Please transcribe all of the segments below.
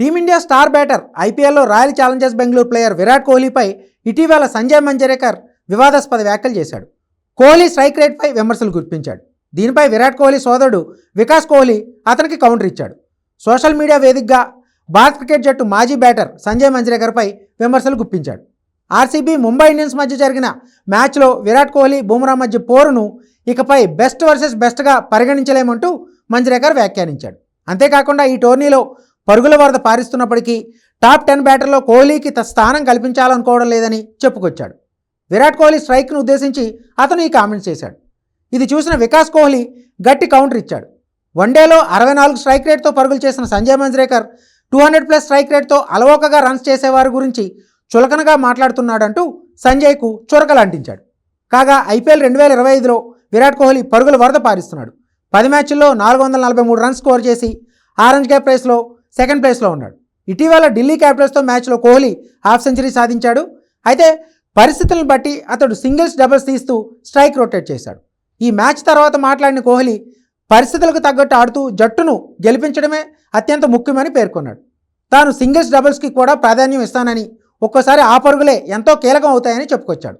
Team India star batter ఐపీఎల్లో royal challengers Bengaluru player Virat కోహ్లీపై ఇటీవల సంజయ్ మంజరేకర్ వివాదాస్పద వ్యాఖ్యలు చేశాడు. కోహ్లీ స్ట్రైక్ రేట్పై విమర్శలు గుర్తించాడు దీనిపై విరాట్ కోహ్లీ సోదరుడు వికాస్ కోహ్లీ అతనికి కౌంటర్ ఇచ్చాడు. సోషల్ మీడియా వేదికగా భారత్ క్రికెట్ జట్టు మాజీ బ్యాటర్ సంజయ్ మంజరేకర్పై విమర్శలు గుప్పించాడు. ఆర్సీబీ ముంబై ఇండియన్స్ మధ్య జరిగిన మ్యాచ్లో విరాట్ కోహ్లీ బుమ్రా మధ్య పోరును ఇకపై బెస్ట్ వర్సెస్ బెస్ట్గా పరిగణించలేమంటూ మంజరేకర్ వ్యాఖ్యానించాడు. అంతేకాకుండా ఈ టోర్నీలో పరుగుల వరద పారిస్తున్నప్పటికీ టాప్ టెన్ బ్యాటర్లో కోహ్లీకి స్థానం కల్పించాలనుకోవడం లేదని చెప్పుకొచ్చాడు. విరాట్ కోహ్లీ స్ట్రైక్ను ఉద్దేశించి అతను ఈ కామెంట్స్ చేశాడు. ఇది చూసిన వికాస్ కోహ్లీ గట్టి కౌంటర్ ఇచ్చాడు. వన్డేలో అరవై నాలుగు స్ట్రైక్ రేట్తో పరుగులు చేసిన Sanjay Manjrekar two hundred plus strike రేట్తో అలవోకగా రన్స్ చేసేవారి గురించి చులకనగా మాట్లాడుతున్నాడంటూ సంజయ్కు చురకలు అంటించాడు కాగా ఐపీఎల్ రెండు వేల ఇరవై ఐదులో విరాట్ కోహ్లీ పరుగుల వరద పారిస్తున్నాడు. పది మ్యాచ్ల్లో నాలుగు వందల నలభై మూడు రన్స్ స్కోర్ చేసి ఆరెంజ్ క్యాప్ ప్రైస్లో సెకండ్ ప్లేస్లో ఉన్నాడు. ఇటీవల ఢిల్లీ క్యాపిటల్స్తో మ్యాచ్లో కోహ్లీ హాఫ్ సెంచరీ సాధించాడు. అయితే పరిస్థితులను బట్టి అతడు సింగిల్స్ డబుల్స్ తీస్తూ స్ట్రైక్ రొటేట్ చేశాడు. ఈ మ్యాచ్ తర్వాత మాట్లాడిన కోహ్లీ పరిస్థితులకు తగ్గట్టు ఆడుతూ జట్టును గెలిపించడమే అత్యంత ముఖ్యమని పేర్కొన్నాడు. తాను సింగిల్స్ డబుల్స్కి కూడా ప్రాధాన్యం ఇస్తానని ఒక్కోసారి ఆ పరుగులే ఎంతో కీలకం అవుతాయని చెప్పుకొచ్చాడు.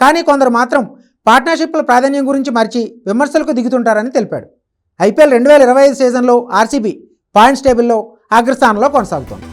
కానీ కొందరు మాత్రం పార్ట్నర్షిప్ల ప్రాధాన్యం గురించి మరిచి విమర్శలకు దిగుతుంటారని తెలిపాడు. ఐపీఎల్ రెండు వేల ఇరవై ఐదు సీజన్లో ఆర్సీబీ పాయింట్స్ టేబుల్లో అగ్రస్థానంలో కొనసాగుతోంది.